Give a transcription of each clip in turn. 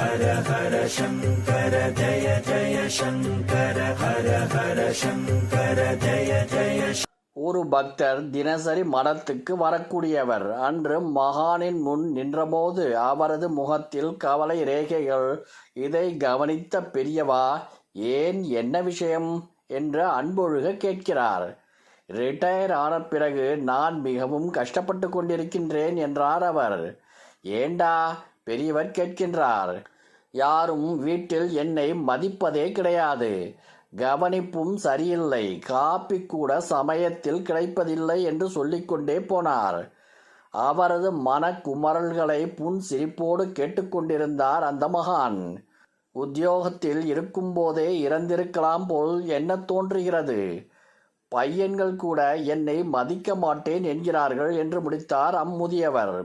ஹர ஹர சங்கர ஜய ஜய சங்கர ஹர ஹர சங்கர ஜய ஜய ஒரு பக்தர் தினசரி மடத்துக்கு வரக்கூடியவர். அன்று மகானின் முன் நின்றபோது அவரது முகத்தில் கவலை ரேகைகள். இதை கவனித்த பெரியவா ஏன் என்ன விஷயம்? என்று அன்பொழுக கேட்கிறார். ரிட்டையர் ஆன பிறகு நான் மிகவும் கஷ்டப்பட்டு கொண்டிருக்கின்றேன் என்றார் அவர். ஏண்டா பெரியவர் கேட்கின்றார் யாரும் வீட்டில் என்னை மதிப்பதே கிடையாது. கவனிப்பும் சரியில்லை. காப்பி கூட சமயத்தில் கிடைப்பதில்லை என்று சொல்லிக்கொண்டே போனார். அவரது மனக்குமரல்களை புன் சிரிப்போடு கேட்டுக்கொண்டிருந்தார் அந்த மகான். உத்தியோகத்தில் இருக்கும்போதே இறந்திருக்கலாம் போல் என்ன தோன்றுகிறது? பையன்கள் கூட என்னை மதிக்க மாட்டேன் என்கிறார்கள் என்று முடித்தார் அம்முதியவர்.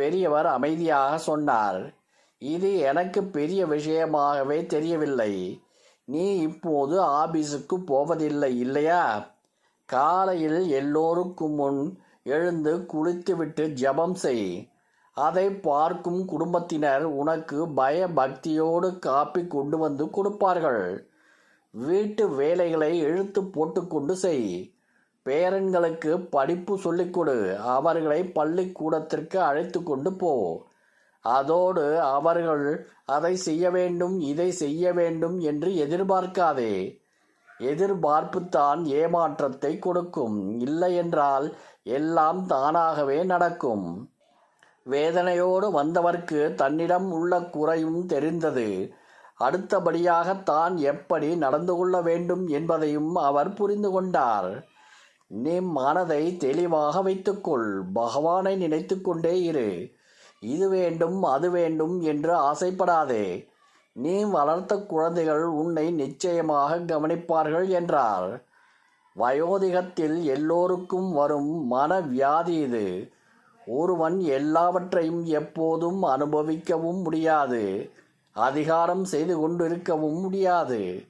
பெரியவர் அமைதியாக சொன்னார். இது எனக்கு பெரிய விஷயமாகவே தெரியவில்லை. நீ இப்போது ஆபீஸுக்கு போவதில்லை இல்லையா? காலையில் எல்லோருக்கும் முன் எழுந்து குளித்துவிட்டு ஜெபம் செய். அதை பார்க்கும் குடும்பத்தினர் உனக்கு பய பக்தியோடு காப்பி கொண்டு வந்து கொடுப்பார்கள். வீட்டு வேலைகளை இழுத்து போட்டுக்கொண்டு செய். பேரன்களுக்கு படிப்பு சொல்லிக் கொடு அவர்களை பள்ளிக்கூடத்திற்கு அழைத்து கொண்டு போ. அதோடு அவர்கள் அதை செய்ய வேண்டும் இதை செய்ய வேண்டும் என்று எதிர்பார்க்காதே. எதிர்பார்ப்புத்தான் ஏமாற்றத்தை கொடுக்கும். இல்லையென்றால் எல்லாம் தானாகவே நடக்கும். வேதனையோடு வந்தவர்க்கு தன்னிடம் உள்ள குறையும் தெரிந்தது. அடுத்தபடியாக தான் எப்படி நடந்து கொள்ள வேண்டும் என்பதையும் அவர் புரிந்து கொண்டார். நீ மனதை தெளிவாக வைத்துக்கொள். பகவானை நினைத்து கொண்டே இரு. இது வேண்டும் அது வேண்டும் என்று ஆசைப்படாதே. நீ வளர்த்த குழந்தைகள் உன்னை நிச்சயமாக கவனிப்பார்கள் என்றார். வயோதிகத்தில் எல்லோருக்கும் வரும் மனவியாதி இது. ஒருவன் எல்லாவற்றையும் எப்போதும் அனுபவிக்கவும் முடியாது. அதிகாரம் செய்து கொண்டிருக்கவும் முடியாது.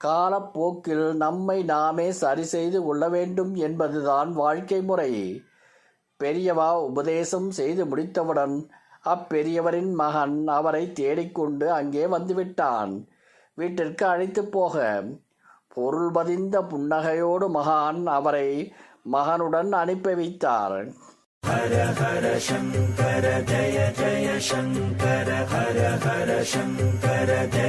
காலப்போக்கில் நம்மை நாமே சரி செய்து கொள்ள வேண்டும் என்பதுதான் வாழ்க்கை முறை. பெரியவா உபதேசம் செய்து முடித்தவுடன் அப்பெரியவரின் மகன் அவரை தேடிக்கொண்டு அங்கே வந்துவிட்டான். வீட்டிற்கு அழைத்து போக பொருள் பதிந்த புன்னகையோடு மகான் அவரை மகனுடன் அனுப்பி வைத்தார். ஹர ஹர சங்கர ஜய ஜய சங்கர ஹர ஹர சங்கர ஜய